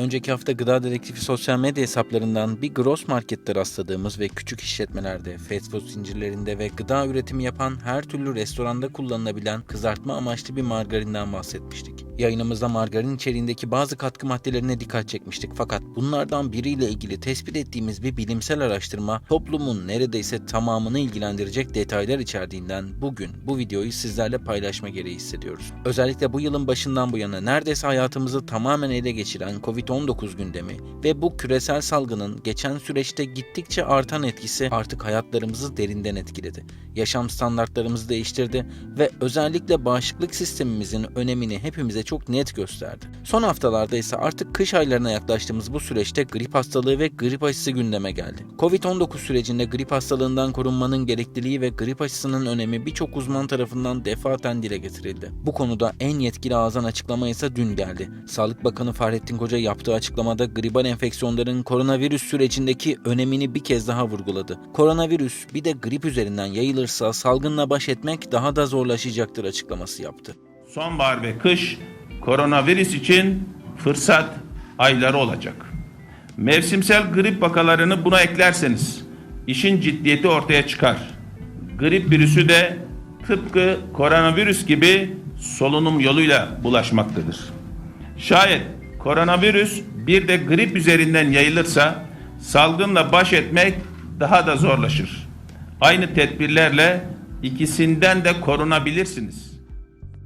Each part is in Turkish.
Önceki hafta Gıda Dedektifi sosyal medya hesaplarından bir gross markette rastladığımız ve küçük işletmelerde, fast food zincirlerinde ve gıda üretimi yapan her türlü restoranda kullanılabilen kızartma amaçlı bir margarinden bahsetmiştik. Yayınımızda margarin içeriğindeki bazı katkı maddelerine dikkat çekmiştik fakat bunlardan biriyle ilgili tespit ettiğimiz bir bilimsel araştırma toplumun neredeyse tamamını ilgilendirecek detaylar içerdiğinden bugün bu videoyu sizlerle paylaşma gereği hissediyoruz. Özellikle bu yılın başından bu yana neredeyse hayatımızı tamamen ele geçiren Covid-19 gündemi ve bu küresel salgının geçen süreçte gittikçe artan etkisi artık hayatlarımızı derinden etkiledi. Yaşam standartlarımızı değiştirdi ve özellikle bağışıklık sistemimizin önemini hepimize çok net gösterdi. Son haftalarda ise artık kış aylarına yaklaştığımız bu süreçte grip hastalığı ve grip aşısı gündeme geldi. Covid-19 sürecinde grip hastalığından korunmanın gerekliliği ve grip aşısının önemi birçok uzman tarafından defaten dile getirildi. Bu konuda en yetkili ağızdan açıklama ise dün geldi. Sağlık Bakanı Fahrettin Koca yaptığı açıklamada gribal enfeksiyonların koronavirüs sürecindeki önemini bir kez daha vurguladı. Koronavirüs bir de grip üzerinden yayılırsa salgınla baş etmek daha da zorlaşacaktır açıklaması yaptı. Sonbahar ve kış koronavirüs için fırsat ayları olacak. Mevsimsel grip vakalarını buna eklerseniz işin ciddiyeti ortaya çıkar. Grip virüsü de tıpkı koronavirüs gibi solunum yoluyla bulaşmaktadır. Şayet koronavirüs bir de grip üzerinden yayılırsa salgınla baş etmek daha da zorlaşır. Aynı tedbirlerle ikisinden de korunabilirsiniz.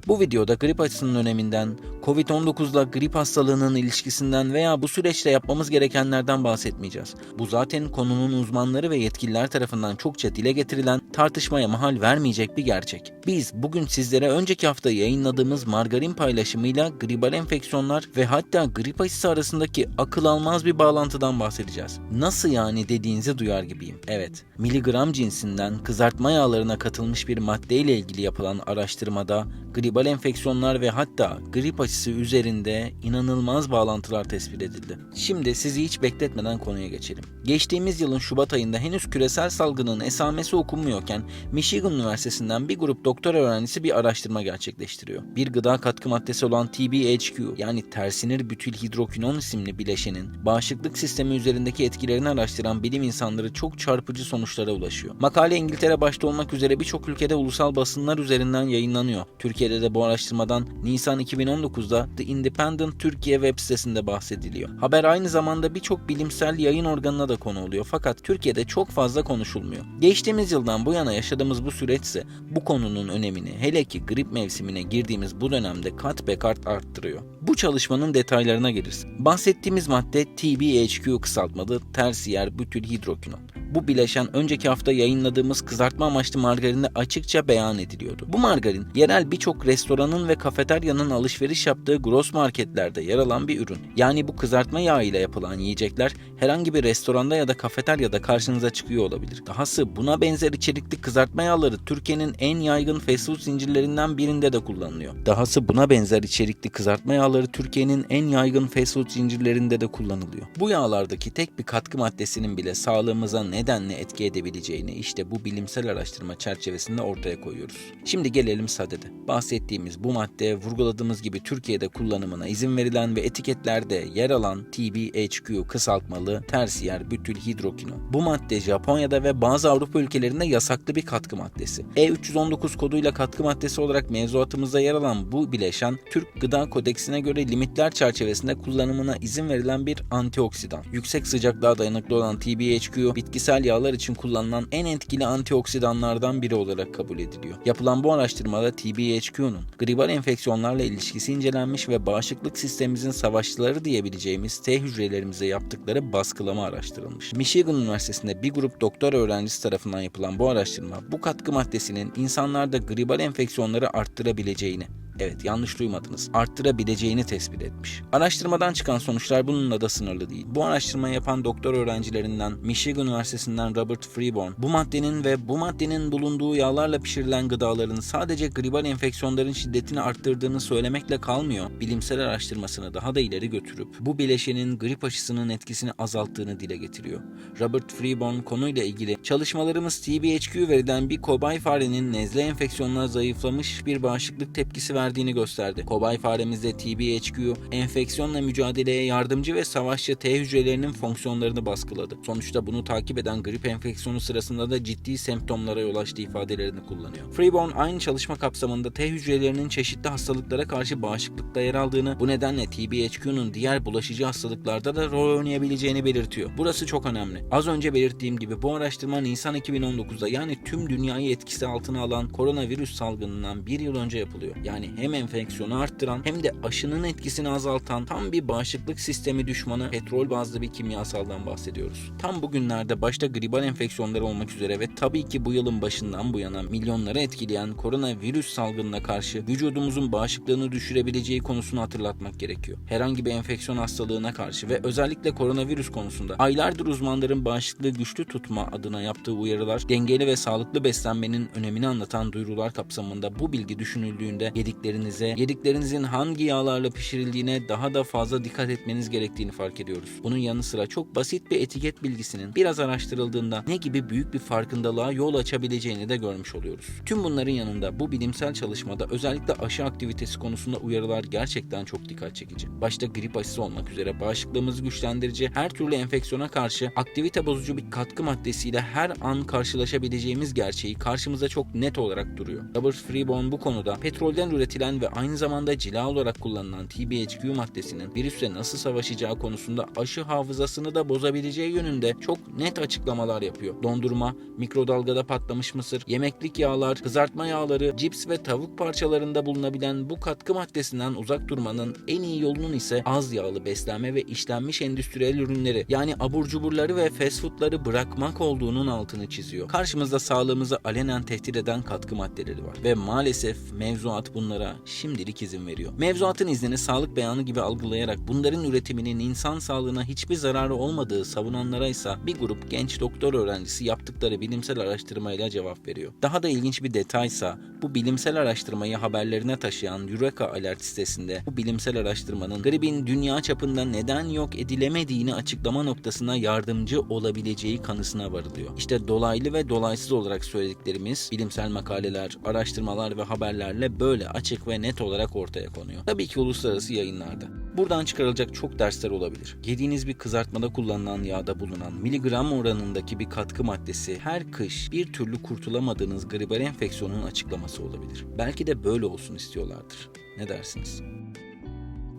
Bu videoda grip aşısının öneminden, Covid-19'la grip hastalığının ilişkisinden veya bu süreçte yapmamız gerekenlerden bahsetmeyeceğiz. Bu zaten konunun uzmanları ve yetkililer tarafından çokça dile getirilen, tartışmaya mahal vermeyecek bir gerçek. Biz bugün sizlere önceki hafta yayınladığımız margarin paylaşımıyla gribal enfeksiyonlar ve hatta grip aşısı arasındaki akıl almaz bir bağlantıdan bahsedeceğiz. Nasıl yani dediğinizi duyar gibiyim. Evet, miligram cinsinden kızartma yağlarına katılmış bir maddeyle ilgili yapılan araştırmada gribal enfeksiyonlar ve hatta grip aşısı üzerinde inanılmaz bağlantılar tespit edildi. Şimdi sizi hiç bekletmeden konuya geçelim. Geçtiğimiz yılın Şubat ayında henüz küresel salgının esamesi okunmuyorken Michigan Üniversitesi'nden bir grup doktor öğrencisi bir araştırma gerçekleştiriyor. Bir gıda katkı maddesi olan TBHQ yani tersinir bütil hidrokinon isimli bileşenin bağışıklık sistemi üzerindeki etkilerini araştıran bilim insanları çok çarpıcı sonuçlara ulaşıyor. Makale İngiltere başta olmak üzere birçok ülkede ulusal basınlar üzerinden yayınlanıyor. Türkiye'de de bu araştırmadan Nisan 2019'da The Independent Türkiye web sitesinde bahsediliyor. Haber aynı zamanda birçok bilimsel yayın organına da konu oluyor fakat Türkiye'de çok fazla konuşulmuyor. Geçtiğimiz yıldan bu yana yaşadığımız bu süreçse bu konunun önemini hele ki grip mevsimine girdiğimiz bu dönemde kat be kat arttırıyor. Bu çalışmanın detaylarına geliriz. Bahsettiğimiz madde TBHQ kısaltmalı tersiyer bütül hidrokinon. Bu bileşen önceki hafta yayınladığımız kızartma amaçlı margarinde açıkça beyan ediliyordu. Bu margarin yerel birçok restoranın ve kafeteryanın alışveriş yaptığı gross marketlerde yer alan bir ürün. Yani bu kızartma yağı ile yapılan yiyecekler herhangi bir restoranda ya da kafeteryada karşınıza çıkıyor olabilir. Dahası buna benzer içerikli kızartma yağları Türkiye'nin en yaygın fast food zincirlerinden birinde de kullanılıyor. Dahası buna benzer içerikli kızartma yağları Türkiye'nin en yaygın fast food zincirlerinde de kullanılıyor. Bu yağlardaki tek bir katkı maddesinin bile sağlığımıza nedenle etki edebileceğini işte bu bilimsel araştırma çerçevesinde ortaya koyuyoruz. Şimdi gelelim sadede. Bahsettiğimiz bu madde vurguladığımız gibi Türkiye'de kullanımına izin verilen ve etiketlerde yer alan TBHQ kısaltmalı tersiyer bütül hidrokinon. Bu madde Japonya'da ve bazı Avrupa ülkelerinde yasaklı bir katkı maddesi. E319 koduyla katkı maddesi olarak mevzuatımızda yer alan bu bileşen Türk Gıda Kodeksine göre limitler çerçevesinde kullanımına izin verilen bir antioksidan. Yüksek sıcaklığa dayanıklı olan TBHQ bitkisel yağlar için kullanılan en etkili antioksidanlardan biri olarak kabul ediliyor. Yapılan bu araştırmada TBHQ'nun gribal enfeksiyonlarla ilişkisi incelenmiş ve bağışıklık sistemimizin savaşçıları diyebileceğimiz T hücrelerimize yaptıkları baskılama araştırılmış. Michigan Üniversitesi'nde bir grup doktor öğrencisi tarafından yapılan bu araştırma bu katkı maddesinin insanlarda gribal enfeksiyonları arttırabileceğini Evet yanlış duymadınız. Arttırabileceğini tespit etmiş. Araştırmadan çıkan sonuçlar bununla da sınırlı değil. Bu araştırmayı yapan doktor öğrencilerinden Michigan Üniversitesi'nden Robert Freeborn bu maddenin ve bu maddenin bulunduğu yağlarla pişirilen gıdaların sadece gribal enfeksiyonların şiddetini arttırdığını söylemekle kalmıyor. Bilimsel araştırmasını daha da ileri götürüp bu bileşenin grip aşısının etkisini azalttığını dile getiriyor. Robert Freeborn konuyla ilgili çalışmalarımız TBHQ verilen bir kobay farenin nezle enfeksiyonuna zayıflamış bir bağışıklık tepkisi verdiğini gösterdi. Kobay faremizde TBHQ, enfeksiyonla mücadeleye yardımcı ve savaşçı T hücrelerinin fonksiyonlarını baskıladı. Sonuçta bunu takip eden grip enfeksiyonu sırasında da ciddi semptomlara yol açtığı ifadelerini kullanıyor. Freeborn aynı çalışma kapsamında T hücrelerinin çeşitli hastalıklara karşı bağışıklıkta yer aldığını, bu nedenle TBHQ'nun diğer bulaşıcı hastalıklarda da rol oynayabileceğini belirtiyor. Burası çok önemli. Az önce belirttiğim gibi bu araştırma Nisan 2019'da yani tüm dünyayı etkisi altına alan koronavirüs salgınından bir yıl önce yapılıyor. Yani hem enfeksiyonu arttıran hem de aşının etkisini azaltan tam bir bağışıklık sistemi düşmanı petrol bazlı bir kimyasaldan bahsediyoruz. Tam bugünlerde başta gribal enfeksiyonları olmak üzere ve tabii ki bu yılın başından bu yana milyonları etkileyen koronavirüs salgınına karşı vücudumuzun bağışıklığını düşürebileceği konusunu hatırlatmak gerekiyor. Herhangi bir enfeksiyon hastalığına karşı ve özellikle koronavirüs konusunda aylardır uzmanların bağışıklığı güçlü tutma adına yaptığı uyarılar, dengeli ve sağlıklı beslenmenin önemini anlatan duyurular kapsamında bu bilgi düşünüldüğünde yediklerinize, yediklerinizin hangi yağlarla pişirildiğine daha da fazla dikkat etmeniz gerektiğini fark ediyoruz. Bunun yanı sıra çok basit bir etiket bilgisinin biraz araştırıldığında ne gibi büyük bir farkındalığa yol açabileceğini de görmüş oluyoruz. Tüm bunların yanında bu bilimsel çalışmada özellikle aşı aktivitesi konusunda uyarılar gerçekten çok dikkat çekici. Başta grip aşısı olmak üzere bağışıklığımızı güçlendirici her türlü enfeksiyona karşı aktivite bozucu bir katkı maddesiyle her an karşılaşabileceğimiz gerçeği karşımıza çok net olarak duruyor. Robert Freeborn bu konuda petrolden üretilen ve aynı zamanda cila olarak kullanılan TBHQ maddesinin virüsle nasıl savaşacağı konusunda aşı hafızasını da bozabileceği yönünde çok net açıklamalar yapıyor. Dondurma, mikrodalgada patlamış mısır, yemeklik yağlar, kızartma yağları, cips ve tavuk parçalarında bulunabilen bu katkı maddesinden uzak durmanın en iyi yolunun ise az yağlı beslenme ve işlenmiş endüstriyel ürünleri yani abur cuburları ve fast foodları bırakmak olduğunun altını çiziyor. Karşımızda sağlığımızı alenen tehdit eden katkı maddeleri var ve maalesef mevzuat bunlara şimdilik izin veriyor. Mevzuatın iznini sağlık beyanı gibi algılayarak bunların üretiminin insan sağlığına hiçbir zararı olmadığı savunanlara ise bir grup genç doktor öğrencisi yaptıkları bilimsel araştırmayla cevap veriyor. Daha da ilginç bir detaysa bu bilimsel araştırmayı haberlerine taşıyan Eureka Alert sitesinde bu bilimsel araştırmanın gripin dünya çapında neden yok edilemediğini açıklama noktasına yardımcı olabileceği kanısına varılıyor. İşte dolaylı ve dolaysız olarak söylediklerimiz bilimsel makaleler, araştırmalar ve haberlerle böyle açık ve net olarak ortaya konuyor. Tabii ki uluslararası yayınlarda. Buradan çıkarılacak çok dersler olabilir. Yediğiniz bir kızartmada kullanılan yağda bulunan miligram oranındaki bir katkı maddesi her kış bir türlü kurtulamadığınız gribal enfeksiyonun açıklaması olabilir. Belki de böyle olsun istiyorlardır. Ne dersiniz?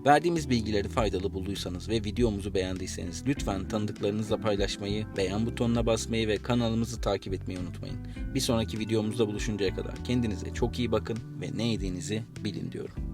Verdiğimiz bilgileri faydalı bulduysanız ve videomuzu beğendiyseniz lütfen tanıdıklarınızla paylaşmayı, beğen butonuna basmayı ve kanalımızı takip etmeyi unutmayın. Bir sonraki videomuzda buluşuncaya kadar kendinize çok iyi bakın ve ne yediğinizi bilin diyorum.